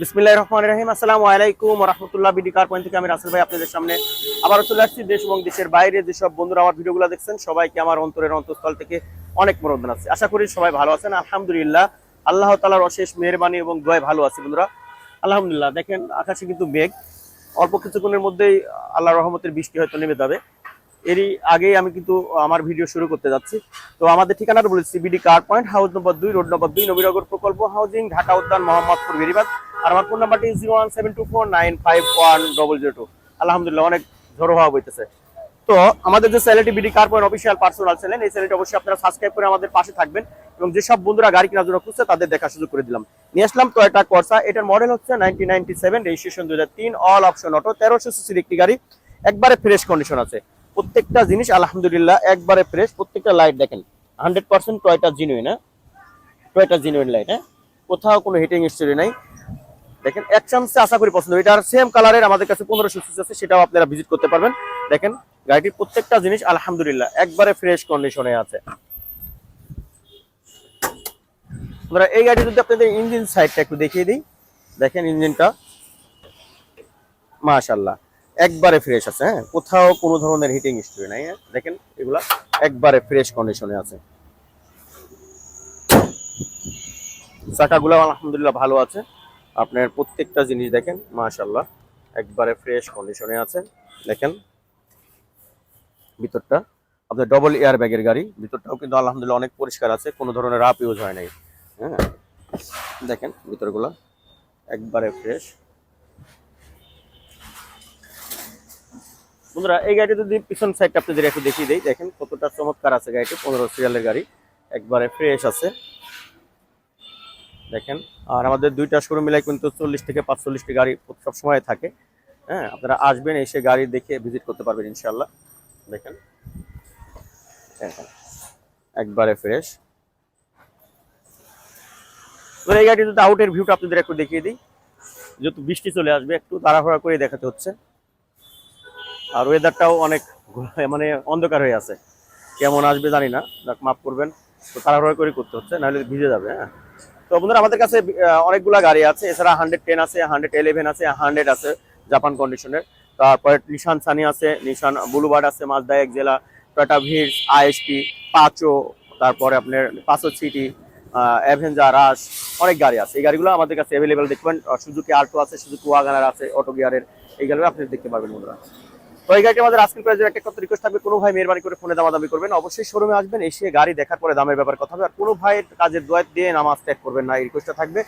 বিসমিল্লাহ রহমান রহিম। আসসালামু আলাইকুম রহমতুল্লাহ বিডি পয়েন্ট থেকে আমি রাসেল ভাই আপনাদের সামনে চলে আসছি দেশ এবং দেশের বাইরে। যেসব বন্ধুরা আমার ভিডিওগুলো দেখছেন, সবাইকে আমার অন্তরের অন্তঃস্থল থেকে অনেক মনোদন আছে আশা করি সবাই ভালো আছেন। আলহামদুলিল্লাহ, আল্লাহ তালার অশেষ মেহরবানি এবং দোয়ায় ভালো আছে বন্ধুরা। আলহামদুলিল্লাহ, দেখেন আকাশে কিন্তু মেঘ। অল্প কিছুক্ষণের মধ্যেই আল্লাহ রহমতের বৃষ্টি হয়তো নেমে যাবে। এরই আগেই আমি কিন্তু আমার ভিডিও শুরু করতে যাচ্ছি। তো আমাদের ঠিকানাটা বলেছি BD car point, house number দুই, রোড নম্বর দুই, নবীনগর প্রকল্প হাউজিং, ঢাকা উদ্যান, মোহাম্মদপুর বেরিবাদ আর আমার ফোন নাম্বারটি zero one seven two four nine five one double zero two আলহামদুলিল্লাহ, অনেক ঝড়ো হওয়া বইতেছে তো আমাদের যে চ্যানেলটি BD car point official personal channel, এই চ্যানেলটি অবশ্যই আপনারা সাবস্ক্রাইব করে আমাদের পাশে থাকবেন এবং যেসব বন্ধুরা গাড়ি কেনার জন্য খুঁজছে, তাদের দেখা সুযোগ করে দিলাম। নিয়ে আসলাম তো এটা করসা এটার মডেল হচ্ছে নাইনটিন নাইনটি সেভেন রেজিস্ট্রেশন দুই হাজার তিন অল অপশন অটো তেরোশো সিসির একটি গাড়ি, একবারে ফ্রেশ কন্ডিশন আছে। প্রত্যেকটা জিনিস আলহামদুলিল্লাহ একবারে ফ্রেশ প্রত্যেকটা লাইট দেখেন হান্ড্রেড পার্সেন্ট টয়টা জিনুইন হ্যাঁ? টয়টা জিনুইন লাইট হ্যাঁ? কোথাও কোনো হিটিং স্টোরি নাই। দেখেন, এক চান্সে আশা করি পছন্দ এটার সেম কালারের আমাদের কাছে পনেরোশো সিসি আছে, সেটাও আপনারা ভিজিট করতে পারবেন। দেখেন, গাড়িটির প্রত্যেকটা জিনিস আলহামদুলিল্লাহ, একবারে ফ্রেশ কন্ডিশনে আছে। এই গাড়ি যদি আপনাদের ইঞ্জিন সাইডটা একটু দেখিয়ে দিই। দেখেন ইঞ্জিনটা মাশাল্লাহ একবারে ফ্রেশ আছে হ্যাঁ? কোথাও কোনো ধরনের হিটিং হিস্ট্রি নাই হ্যাঁ? দেখেন, এগুলা একবারে ফ্রেশ কন্ডিশনে আছে। চাকাগুলো আলহামদুলিল্লাহ ভালো আছে। আপনার প্রত্যেকটা জিনিস দেখেন মাশাল্লাহ একবারে ফ্রেশ কন্ডিশনে আছে। দেখেন, ভিতরটা, আপনার ডবল এয়ার ব্যাগের গাড়ি, ভিতরটাও কিন্তু আলহামদুলিল্লাহ অনেক পরিষ্কার আছে, কোনো ধরনের রাপ ইউজ হয় নাই। হ্যাঁ দেখেন ভিতরগুলো, একবারে ফ্রেশ বন্ধুরা, এই গাড়িটা যদি পিছন সাইডটা আপনাদের একটু দেখিয়ে দিই, দেখেন কতটা চমৎকার আছে গাড়িটি, পনেরো সিরিয়ালের গাড়ি, একবারে ফ্রেশ আছে। দেখেন। আর আমাদের দুইটা শোরুম মিলাই কিন্তু চল্লিশ থেকে পাঁচচল্লিশটি গাড়ি সব সময় থাকে। হ্যাঁ আপনারা আসবেন এসে গাড়ি দেখে ভিজিট করতে পারবেন ইনশাল্লাহ দেখেন। দেখেন, একবারে ফ্রেশ এবার এই গাড়ি যদি আউটের ভিউটা আপনাদের একটু দেখিয়ে দিই। যেহেতু বৃষ্টি চলে আসবে একটু তাড়াহুড়া করে দেখাতে হচ্ছে। আর ওয়েদারটাও অনেক মানে অন্ধকার হয়ে আছে। কেমন আসবে জানি না মাফ করবেন। তো তাড়াহুড়া করে করতে হচ্ছে নাহলে ভিজে যাবে হ্যাঁ। তো বন্ধুরা, আমাদের কাছে অনেকগুলা গাড়ি আছে। এছাড়া হান্ড্রেড টেন আছে হান্ড্রেড ইলেভেন আছে হান্ড্রেড আছে জাপান কন্ডিশনের তারপরে নিশান সানি আছে নিশান বুলুবার্ড আছে মাজদা জেলা টয়টা ভিড় আইএসপি পাঁচো তারপরে আপনার পাঁচো সিটি অ্যাভেঞ্জার রাস অনেক গাড়ি আছে। এই গাড়িগুলো আমাদের কাছে অ্যাভেলেবেল দেখবেন সুজুকি আল্টো আছে সুজুকি ওয়াগানার আছে অটো গিয়ারের এই গাড়িগুলো আপনি দেখতে পারবেন বন্ধুরা। তো এই আমাদের আজকের প্রাইজের একটা কথা রিকোয়েস্ট থাকবে। কোনো ভাই মেহরবানি করে ফোনে করবেন। অবশ্যই শোরুমে আসবেন, এসে গাড়ি দেখার পরে দামের ব্যাপার কথা হবে। আর কোনো কাজের দিয়ে নামাজ ত্যাগ করবেন না, এই থাকবে।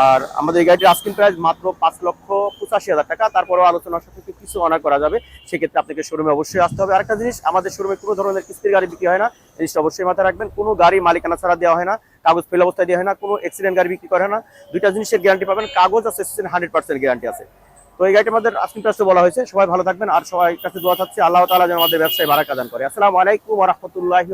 আর আমাদের এই গাড়িটির আজকের মাত্র পাঁচ লক্ষ পঁচাশি হাজার টাকা। আলোচনার সাথে কিছু অনার করা যাবে। সেক্ষেত্রে আপনাকে শোরুমে অবশ্যই আসতে হবে। আরেকটা জিনিস, আমাদের শোরুমে কোনো ধরনের কিস্তির গাড়ি বিক্রি হয় না। জিনিসটা অবশ্যই মাথায় রাখবেন। কোনো গাড়ি মালিকানা ছাড়া দেওয়া হয় না। কাগজ ফেল অবস্থায় দেওয়া হয় না। কোনো অ্যাক্সিডেন্ট গাড়ি বিক্রি করে না। দুইটা জিনিসের গ্যারান্টি পাবেন। কাগজ আছে হান্ড্রেড পার্সেন্ট গ্যারান্টি আছে। তো এই গাড়িটি আমাদের আসমিন প্রাইসে বলা হয়েছে। সবাই ভালো থাকবেন। আর সবাই কাছে দোয়া থাকছে আল্লাহ তালা যেন আমাদের ব্যবসায় বারাকা দান করে। আসসালামু আলাইকুম ওয়া রাহমাতুল্লাহি